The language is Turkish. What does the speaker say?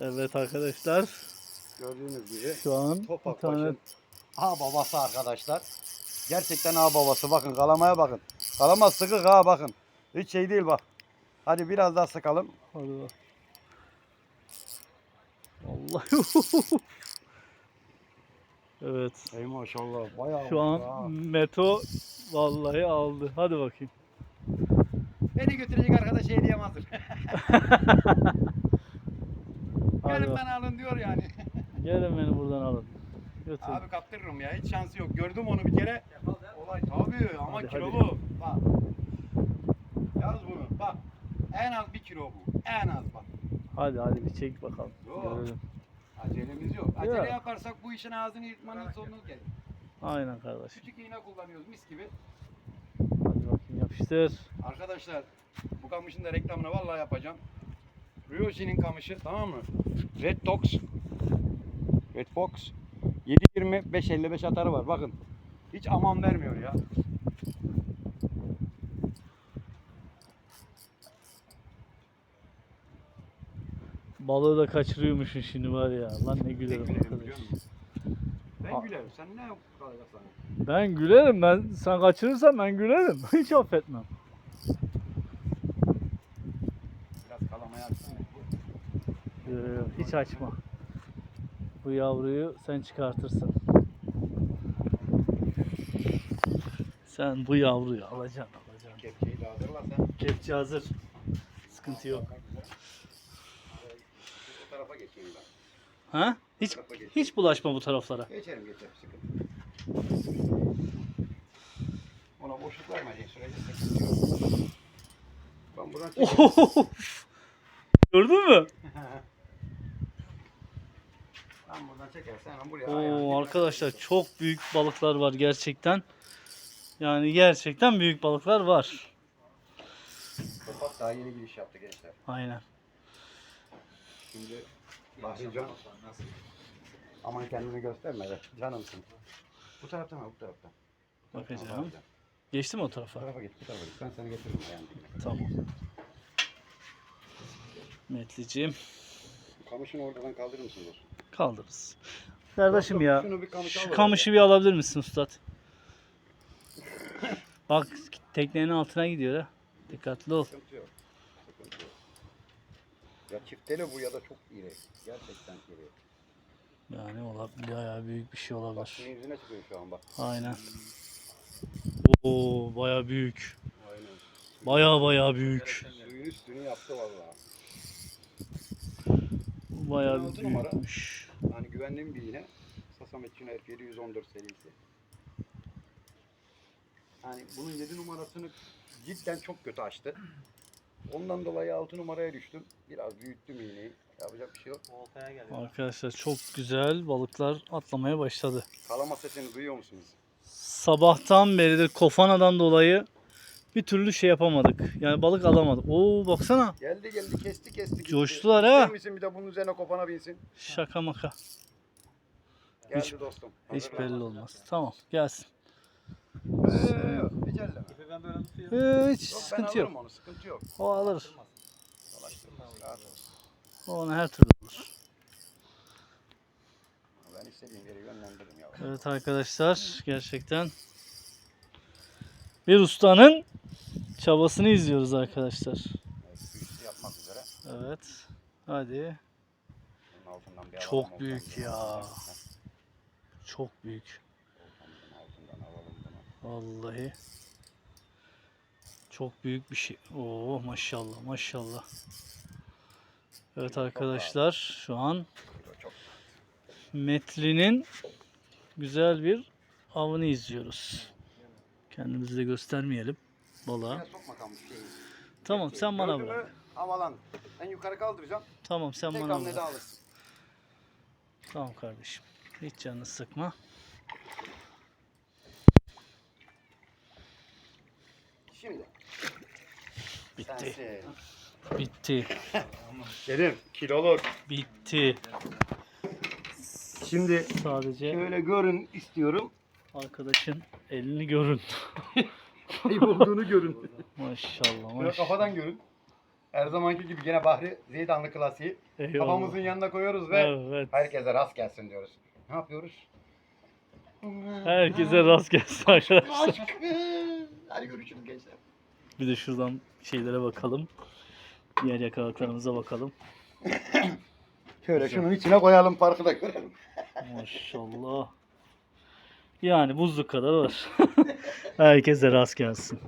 Evet arkadaşlar Gördüğünüz gibi şu an bir Topak tane başın ağ babası arkadaşlar. Gerçekten ağ babası. Bakın kalamaya bakın. Kalama sıkık ha bakın. Hiç şey değil bak. Hadi biraz daha sıkalım. Hadi bak. Allah. evet. Ey maşallah bayağı Şu an ha. Meto vallahi aldı. Hadi bakayım. Beni götürecek arkadaş hediyem hazır. Hadi Gelin bak. ben alın diyor yani. Gelin beni buradan alın. Götür. Abi kaptırırım ya hiç şansı yok. Gördüm onu bir kere. Olay tabii ama Hadi, kilolu. Bak. Yaz bunu bak. En az bir kilo bu. En az bak. Hadi hadi bir çek bakalım. Yok. Görelim. Acelemiz yok. Acele Yok. yaparsak bu işin ağzını yırtmanın sonu gelir. Aynen kardeşim. Küçük iğne kullanıyoruz mis gibi. Hadi bakayım yapıştır. Arkadaşlar bu kamışın da reklamını vallahi yapacağım. Ryoshi'nin kamışı tamam mı? Red Fox. Red Fox. 7.20 5.55 atarı var bakın. Hiç aman vermiyor ya. Balığı da kaçırıyormuşsun şimdi var ya. Lan ne gülerim arkadaş. Ben gülerim. Sen ne kalacaksan? Ben gülerim ben. Sen kaçırırsan ben gülerim. Hiç affetmem. Biraz kalamaya açsana. Yok, hiç açma. Bu yavruyu sen çıkartırsın. Sen bu yavruyu alacaksın alacaksın. Kepçeyi de hazırla sen. Kepçe hazır. Sıkıntı yok. Bu tarafa geçeyim ben. Ha? Hiç hiç bulaşma bu taraflara. Geçerim geçerim sıkıntı. Ona boşluk vermeyecek sürece sıkıntı yok. Ben buradan. Gördün mü? Ben buradan çekersen hemen buraya ayağını Oo dibine arkadaşlar çok büyük balıklar var gerçekten. Yani gerçekten büyük balıklar var. Kapak daha yeni giriş yaptı gençler. Aynen. Şimdi Bahrican aman kendini gösterme de canımsın. Bu taraftan ha bu taraftan. Bakacağım. Geçti mi o Bu tarafa? tarafa git bu tarafa git. Ben seni getiririm ayağını. Tamam. Metliciğim Kamışını oradan kaldırır mısın dostum? Kaldırırız. Kardeşim ya şu kamışı bir alabilir misin ustad? Bak teknenin altına gidiyor ha. Dikkatli ol. Ya çifteli bu ya da çok iri. Gerçekten iri. Yani olabilir bayağı büyük bir şey Bak olabilir. suyun yüzüne çıkıyor şu an bak. Aynen. Oo bayağı büyük. Aynen. Bayağı bayağı büyük. Suyun üstünü yaptı vallahi. Bayağı büyükmüş. Yani güvendiğim bir iğne. Sasamet Cüneyt 714 serisi. Yani bunun 7 numarasını cidden çok kötü açtı. Ondan dolayı 6 numaraya düştüm. Biraz büyüttüm iğneyi. Yapacak bir şey yok. Arkadaşlar çok güzel balıklar atlamaya başladı. Kalama sesini duyuyor musunuz? Sabahtan beridir kofanadan dolayı bir türlü şey yapamadık. Yani balık alamadık. Oo baksana. Geldi geldi kesti kesti. gitti. Coştular ha. İster misin bir de bunun üzerine kopana binsin? Şaka maka. Geldi Hiç- dostum. Hiç Hazırlan. belli olmaz. Tamam gelsin. Ee, yok. Ee, hiç Yok, ben sıkıntı yok. alırım onu sıkıntı yok. O alır. Dolaştırmaz, rahat ol. O ona her türlü alır. Ben istediğim yere yönlendiririm ya. Evet arkadaşlar gerçekten bir ustanın çabasını izliyoruz arkadaşlar. Evet, su üstü yapmak üzere. Evet. Hadi. Bunun altından bir alalım, Çok büyük ya. Çok büyük. Vallahi. Çok büyük bir şey. Oo maşallah maşallah. Evet arkadaşlar şu an. Metli'nin güzel bir avını izliyoruz. Kendimizi de göstermeyelim balığa. Tamam sen bana Gördün bırak. mü? Havalan. Ben yukarı kaldıracağım. Tamam sen Tek bana hamlede bırak. alırsın. Tamam kardeşim. Hiç canını sıkma. Şimdi. Bitti. Sensin. Bitti. Dedim kiloluk. Bitti. Şimdi Sadece şöyle görün istiyorum. arkadaşın elini görün. Ayıp olduğunu görün. Maşallah maşallah. kafadan görün. Her zamanki gibi gene Bahri Zeydanlı klasiği. Eyvallah. Kafamızın yanına koyuyoruz ve Evet. herkese rast gelsin diyoruz. Ne yapıyoruz? Herkese rast gelsin arkadaşlar. Aşk. Hadi görüşürüz gençler. Bir de şuradan şeylere bakalım. Diğer yakalıklarımıza bakalım. Şöyle şunun içine koyalım farkı da görelim. Maşallah. Yani buzluk kadar var. Herkese rast gelsin.